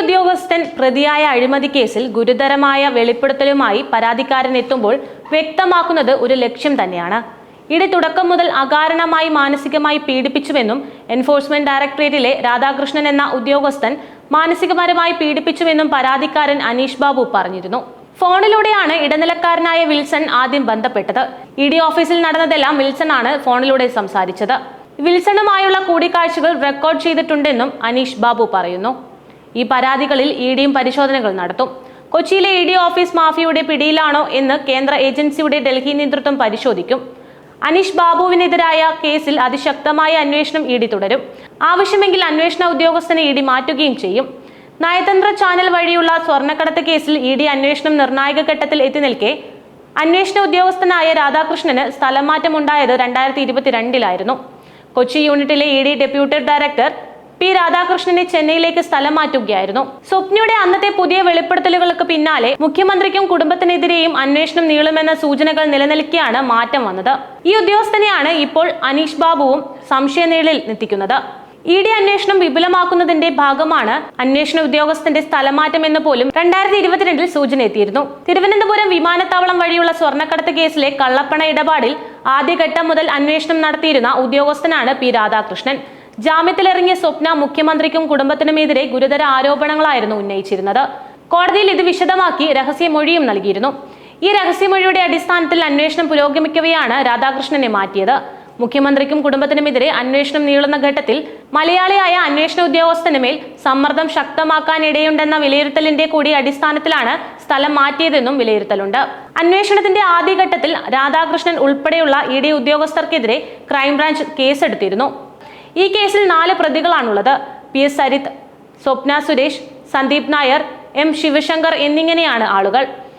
ഉദ്യോഗസ്ഥൻ പ്രതിയായ അഴിമതി കേസിൽ ഗുരുതരമായ വെളിപ്പെടുത്തലുമായി പരാതിക്കാരൻ എത്തുമ്പോൾ വ്യക്തമാക്കുന്നത് ഒരു ലക്ഷ്യം തന്നെയാണ്. ഇടി തുടക്കം മുതൽ അകാരണമായി മാനസികമായി പീഡിപ്പിച്ചുവെന്നും എൻഫോഴ്സ്മെന്റ് ഡയറക്ടറേറ്റിലെ രാധാകൃഷ്ണൻ എന്ന ഉദ്യോഗസ്ഥൻ മാനസികപരമായി പീഡിപ്പിച്ചുവെന്നും പരാതിക്കാരൻ അനീഷ് ബാബു പറഞ്ഞിരുന്നു. ഫോണിലൂടെയാണ് ഇടനിലക്കാരനായ വിൽസൺ ആദ്യം ബന്ധപ്പെട്ടത്. ഇ ഡി ഓഫീസിൽ നടന്നതെല്ലാം വിൽസൺ ആണ് ഫോണിലൂടെ സംസാരിച്ചത്. വിൽസണുമായുള്ള കൂടിക്കാഴ്ചകൾ റെക്കോർഡ് ചെയ്തിട്ടുണ്ടെന്നും അനീഷ് ബാബു പറയുന്നു. ഈ പരാതികളിൽ ഇ ഡിയും പരിശോധനകൾ നടത്തും. കൊച്ചിയിലെ ഇ ഡി ഓഫീസ് മാഫിയയുടെ പിടിയിലാണോ എന്ന് കേന്ദ്ര ഏജൻസിയുടെ ഡൽഹി നേതൃത്വം പരിശോധിക്കും. അനീഷ് ബാബുവിനെതിരായ കേസിൽ അതിശക്തമായ അന്വേഷണം ഇ ഡി തുടരും. ആവശ്യമെങ്കിൽ അന്വേഷണ ഉദ്യോഗസ്ഥനെ ഇ ഡി മാറ്റുകയും ചെയ്യും. നയതന്ത്ര ചാനൽ വഴിയുള്ള സ്വർണക്കടത്ത് കേസിൽ ഇ ഡി അന്വേഷണം നിർണായക ഘട്ടത്തിൽ എത്തി നിൽക്കെ അന്വേഷണ ഉദ്യോഗസ്ഥനായ രാധാകൃഷ്ണന് സ്ഥലം മാറ്റമുണ്ടായത് രണ്ടായിരത്തി ഇരുപത്തിരണ്ടിലായിരുന്നു. കൊച്ചി യൂണിറ്റിലെ E D deputy director P രാധാകൃഷ്ണനെ ചെന്നൈയിലേക്ക് സ്ഥലം മാറ്റുകയായിരുന്നു. സ്വപ്നയുടെ അന്നത്തെ പുതിയ വെളിപ്പെടുത്തലുകൾക്ക് പിന്നാലെ മുഖ്യമന്ത്രിക്കും കുടുംബത്തിനെതിരെയും അന്വേഷണം നീളുമെന്ന സൂചനകൾ നിലനിൽക്കെയാണ് മാറ്റം വന്നത്. ഈ ഉദ്യോഗസ്ഥനെയാണ് ഇപ്പോൾ അനീഷ് ബാബുവും സംശയനിഴലിൽ എത്തിക്കുന്നത് ഇ ഡി അന്വേഷണം വിപുലമാക്കുന്നതിന്റെ ഭാഗമാണ് അന്വേഷണ ഉദ്യോഗസ്ഥന്റെ സ്ഥലമാറ്റം എന്ന് പോലും രണ്ടായിരത്തി ഇരുപത്തിരണ്ടിൽ സൂചന എത്തിയിരുന്നു. തിരുവനന്തപുരം വിമാനത്താവളം വഴിയുള്ള സ്വർണക്കടത്ത് കേസിലെ കള്ളപ്പണ ഇടപാടിൽ ആദ്യഘട്ടം മുതൽ അന്വേഷണം നടത്തിയിരുന്ന ഉദ്യോഗസ്ഥനാണ് പി രാധാകൃഷ്ണൻ. ജാമ്യത്തിലിറങ്ങിയ സ്വപ്ന മുഖ്യമന്ത്രിക്കും കുടുംബത്തിനുമെതിരെ ഗുരുതര ആരോപണങ്ങളായിരുന്നു ഉന്നയിച്ചിരുന്നത്. കോടതിയിൽ ഇത് വിശദമാക്കി രഹസ്യമൊഴിയും നൽകിയിരുന്നു. ഈ രഹസ്യമൊഴിയുടെ അടിസ്ഥാനത്തിൽ അന്വേഷണം പുരോഗമിക്കവെയാണ് രാധാകൃഷ്ണനെ മാറ്റിയത്. മുഖ്യമന്ത്രിക്കും കുടുംബത്തിനുമെതിരെ അന്വേഷണം നീളുന്ന ഘട്ടത്തിൽ മലയാളിയായ അന്വേഷണ ഉദ്യോഗസ്ഥന് മേൽ സമ്മർദ്ദം ശക്തമാക്കാനിടയുണ്ടെന്ന വിലയിരുത്തലിന്റെ കൂടി അടിസ്ഥാനത്തിലാണ് സ്ഥലം മാറ്റിയതെന്നും വിലയിരുത്തലുണ്ട്. അന്വേഷണത്തിന്റെ ആദ്യഘട്ടത്തിൽ രാധാകൃഷ്ണൻ ഉൾപ്പെടെയുള്ള ഇ ഡി ഉദ്യോഗസ്ഥർക്കെതിരെ ക്രൈംബ്രാഞ്ച് കേസെടുത്തിരുന്നു. ഈ കേസിൽ നാല് പ്രതികളാണുള്ളത്. P. S. Sarith Swapna Suresh Sandeep Nair M. Sivasankar എന്നിങ്ങനെയാണ് ആളുകൾ.